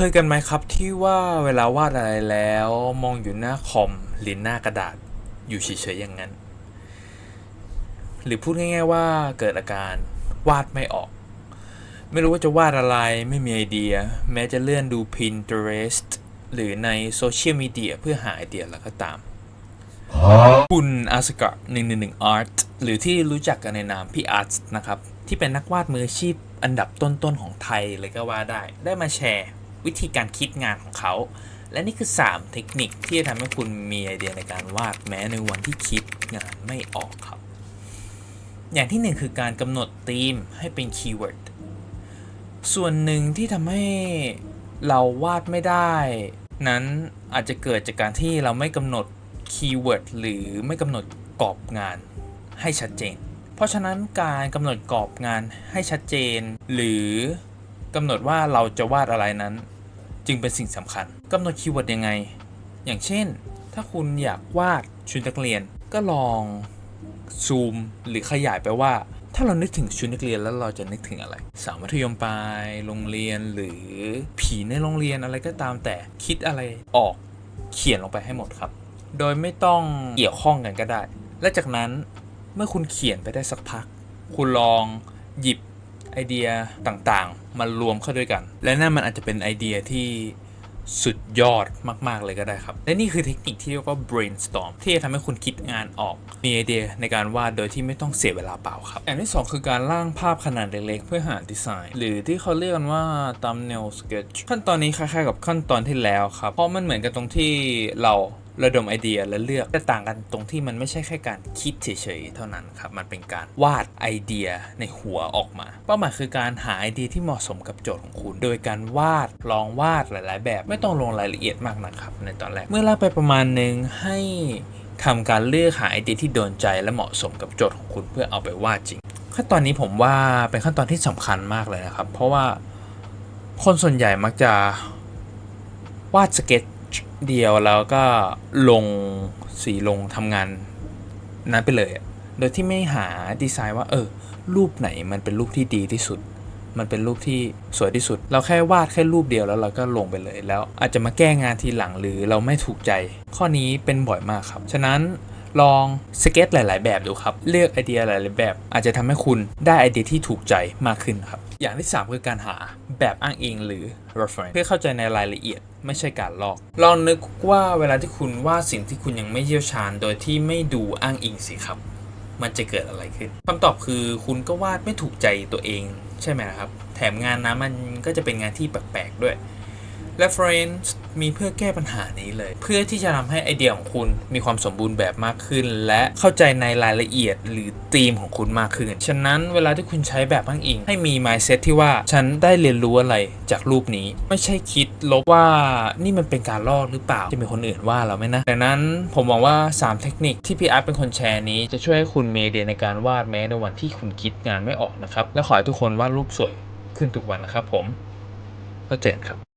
เคยกันไหมครับที่ว่าเวลาวาดอะไรแล้วมองอยู่หน้าคอมหรือหน้ากระดาษอยู่เฉยๆอย่างนั้น หรือพูดง่าย ๆ ว่าเกิดอาการวาดไม่ออก ไม่รู้ว่าจะวาดอะไรไม่มีไอเดีย แม้จะเลื่อนดู Pinterest หรือในโซเชียลมีเดียเพื่อหาไอเดียแล้วก็ตาม คุณอาสกะ111 Art หรือที่รู้จักกันในนามพี่อาร์ตนะครับ ที่เป็นนักวาดมืออาชีพอันดับต้นๆของไทยเลยก็ว่าได้ ได้มาแชร์ วิธีการคิดงานของเขา และนี่คือ 3 เทคนิคที่จะทำให้คุณมีไอเดียในการวาดแม้ในวันที่คิดงานไม่ออกครับ อย่างที่หนึ่งคือการกำหนดธีมให้เป็นคีย์เวิร์ดส่วนหนึ่งที่ทำให้เราวาดไม่ได้ นั้นอาจจะเกิดจากการที่เราไม่กำหนดคีย์เวิร์ดหรือไม่กำหนดกรอบงานให้ชัดเจน เพราะฉะนั้นการกำหนดกรอบงานให้ชัดเจน หรือ กำหนดว่าเราจะวาดอะไรนั้น จึงเป็นสิ่งสำคัญกำหนดคีย์เวิร์ดยังไง อย่างเช่น ถ้าคุณอยากวาดชุดนักเรียน ก็ลองซูมหรือขยายไปว่า ถ้าเรานึกถึงชุดนักเรียนแล้วเราจะนึกถึงอะไร สาวมัธยมปลายโรงเรียนหรือผีในโรงเรียนอะไรก็ตามแต่คิดอะไรออกเขียนลงไปให้หมดครับ โดยไม่ต้องเกี่ยวข้องกันก็ได้ และจากนั้นเมื่อคุณเขียนไปได้สักพัก คุณลองหยิบ ไอเดียต่างๆ มารวมเข้าด้วยกัน และนั่นมันอาจจะเป็นไอเดียที่สุดยอดมากๆเลยก็ได้ครับ และนี่คือเทคนิคที่เรียกว่า brainstorm ที่จะทำให้คุณคิดงานออก มีไอเดียในการวาดโดยที่ไม่ต้องเสียเวลาเปล่าครับอย่างที่สองคือการร่างภาพขนาดเล็กๆ เพื่อหาดีไซน์ หรือที่เขาเรียกกันว่า thumbnail sketch ขั้นตอนนี้คล้ายๆ กับขั้นตอนที่แล้วครับ เพราะมันเหมือนกันตรงที่เรา ระดมไอเดียและเลือกแต่ต่างกันตรงที่มันไม่ใช่แค่การคิดเฉยๆเท่านั้นครับ มันเป็นการวาดไอเดียในหัวออกมา เป้าหมายคือการหาไอเดียที่เหมาะสมกับโจทย์ของคุณ โดยการวาดลองวาดหลาย ๆ แบบไม่ต้องลงรายละเอียดมากนะครับ ในตอนแรก เมื่อเล่าไปประมาณหนึ่งให้ทำการเลือกหาไอเดียที่โดนใจและเหมาะสมกับโจทย์ของคุณเพื่อเอาไปวาดจริง ขั้นตอนนี้ผมว่าเป็นขั้นตอนที่สำคัญมากเลยนะครับ เพราะว่าคนส่วนใหญ่มักจะวาดสเก็ต เดียวแล้วก็ลงสีลงทำงานนั้นไปเลย โดยที่ไม่หาดีไซน์ว่าเออรูปไหนมันเป็นรูปที่ดีที่สุด มันเป็นรูปที่สวยที่สุด เราแค่วาดแค่รูปเดียวแล้วเราก็ลงไปเลยแล้ว อาจจะมาแก้งานทีหลังหรือเราไม่ถูกใจ ข้อนี้เป็นบ่อยมากครับ ฉะนั้นลองสเก็ตหลาย ๆ แบบดูครับ เลือกไอเดียหลาย ๆ แบบ อาจจะทำให้คุณได้ไอเดียที่ถูกใจมากขึ้นครับ อย่างที่ 3 คือการหาแบบอ้างอิงหรือ reference เพื่อเข้าใจในรายละเอียดไม่ใช่การลอก ลองนึกว่าเวลาที่คุณวาดสิ่งที่คุณยังไม่เชี่ยวชาญ โดยที่ไม่ดูอ้างอิงสิครับ มันจะเกิดอะไรขึ้นคำตอบคือคุณก็วาดไม่ถูกใจตัวเองใช่ไหมครับ แถมงานนะมันก็จะเป็นงานที่แปลกๆด้วย Reference มีเพื่อแก้ปัญหานี้เลย เพื่อที่จะทำให้ไอเดียของคุณมีความสมบูรณ์แบบมากขึ้น และเข้าใจในรายละเอียดหรือธีมของคุณมากขึ้น ฉะนั้นเวลาที่คุณใช้แบบอ้างอิง ให้มี mindset ที่ว่าฉันได้เรียนรู้อะไรจากรูปนี้ ไม่ใช่คิดลบว่านี่มันเป็นการลอกหรือเปล่า จะมีคนอื่นว่าเราไหมนะดังนั้นผมมองว่า 3 เทคนิคที่พี่อาร์ตเป็นคนแชร์นี้ จะช่วยให้คุณมีไอเดียในการวาดแม้ในวันที่คุณคิดงานไม่ออกนะครับและขอให้ทุกคนวาดรูปสวยขึ้นทุกวันนะครับผมก็เจอกันครับ